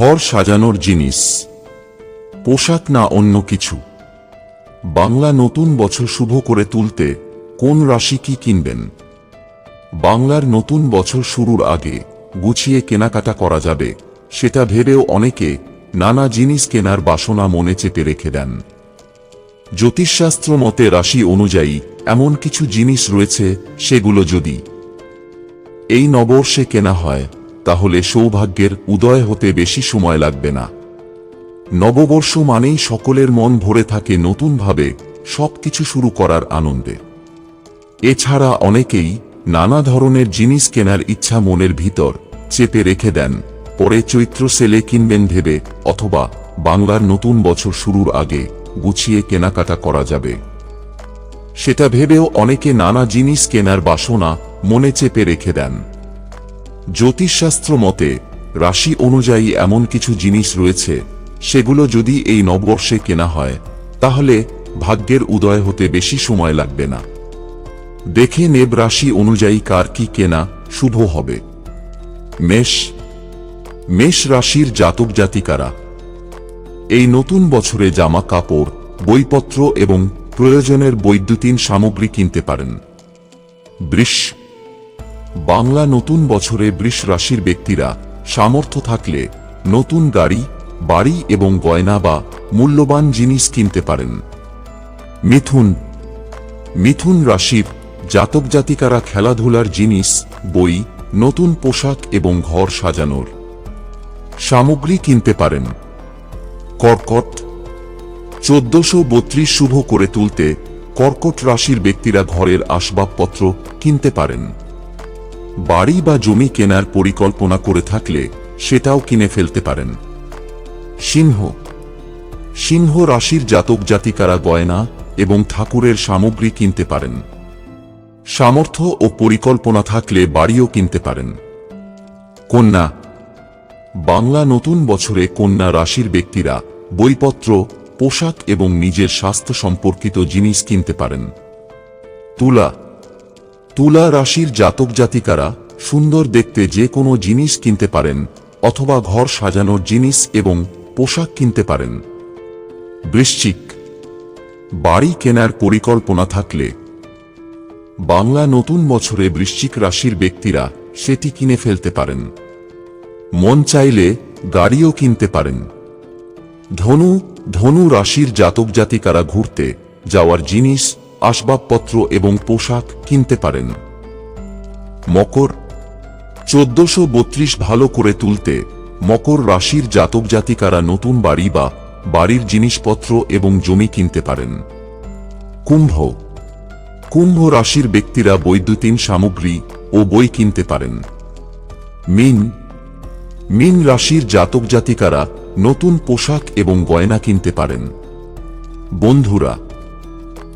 ঘর সাজানোর জিনিস। পোশাক না অন্য কিছু। বাংলা নতুন বছর শুভ করে তুলতে কোন রাশি কি কিনবেন? বাংলার নতুন বছর শুরুর আগে গুছিয়ে কেনাকাটা করা যাবে, সেটা ভেবেও অনেকে নানা জিনিস কেনার বাসনা মনে চেপে রেখে দেন। জ্যোতিষশাস্ত্র মতে রাশি অনুযায়ী এমন কিছু জিনিস রয়েছে, সেগুলো যদি এই নবর্ষে কেনা হয় তাহলে সৌভাগ্যের উদয় হতে বেশি সময় লাগবে না। নববর্ষ মানেই সকলের মন ভরে থাকে নতুনভাবে সবকিছু শুরু করার আনন্দে। এছাড়া অনেকেই নানা ধরনের জিনিস কেনার ইচ্ছা মনের ভিতর চেপে রেখে দেন, পরে চৈত্র সেলে কিনবেন ভেবে অথবা বাংলার নতুন বছর শুরুর আগে গুছিয়ে কেনাকাটা করা যাবে। সেটা ভেবেও অনেকে নানা জিনিস কেনার বাসনা মনে চেপে রেখে দেন। জ্যোতিষশাস্ত্র মতে রাশি অনুযায়ী এমন কিছু জিনিস রয়েছে, সেগুলো যদি এই নববর্ষে কেনা হয়, তাহলে ভাগ্যের উদয় হতে বেশি সময় লাগবে না। দেখে নেব রাশি অনুযায়ী কার কি কেনা শুভ হবে। মেষ। মেষ রাশির জাতক জাতিকারা, এই নতুন বছরে জামা কাপড়, বইপত্র এবং প্রয়োজনের বৈদ্যুতিন সামগ্রী কিনতে পারেন। বৃষ। বাংলা নতুন বছরে বৃষ রাশির ব্যক্তিরা সামর্থ্য থাকলে নতুন গাড়ি, বাড়ি এবং গয়না বা মূল্যবান জিনিস কিনতে পারেন। মিথুন। মিথুন রাশির জাতক জাতিকারা খেলাধুলার জিনিস, বই, নতুন পোশাক এবং ঘর সাজানোর সামগ্রী কিনতে পারেন। কর্কট। চোদ্দশো বত্রিশ শুভ করে তুলতে কর্কট রাশির ব্যক্তিরা ঘরের আসবাবপত্র কিনতে পারেন। বাড়ি বা জমি কেনার পরিকল্পনা করে থাকলে সেটাও কিনে ফেলতে পারেন। সিংহ। সিংহ রাশির জাতক জাতিকারা গয়না এবং ঠাকুরের সামগ্রী কিনতে পারেন। সামর্থ্য ও পরিকল্পনা থাকলে বাড়িও কিনতে পারেন। কন্যা। বাংলা নতুন বছরে কন্যা রাশির ব্যক্তিরা বইপত্র, পোশাক এবং নিজের স্বাস্থ্য সম্পর্কিত জিনিস কিনতে পারেন। তুলা। তুলা রাশির জাতক জাতিকারা সুন্দর দেখতে যে কোনো জিনিস কিনতে পারেন, অথবা ঘর সাজানোর জিনিস এবং পোশাক কিনতে পারেন। বৃশ্চিক। বাড়ি কেনার পরিকল্পনা থাকলে। বাংলা নতুন বছরে বৃশ্চিক রাশির ব্যক্তিরা সেটি কিনে ফেলতে পারেন। মন চাইলে গাড়িও কিনতে পারেন। ধনু ধনু রাশির জাতক জাতিকারা ঘুরতে যাওয়ার জিনিস আসবাবপত্র এবং পোশাক কিনতে পারেন। মকর, চোদ্দশো বত্রিশ ভালো করে তুলতে মকর রাশির জাতক জাতিকারা নতুন বাড়ি বা বাড়ির জিনিসপত্র এবং জমি কিনতে পারেন। কুম্ভ কুম্ভ রাশির ব্যক্তিরা বৈদ্যুতিন সামগ্রী ও বই কিনতে পারেন। মিন মিন রাশির জাতক জাতিকারা নতুন পোশাক এবং গয়না কিনতে পারেন। বন্ধুরা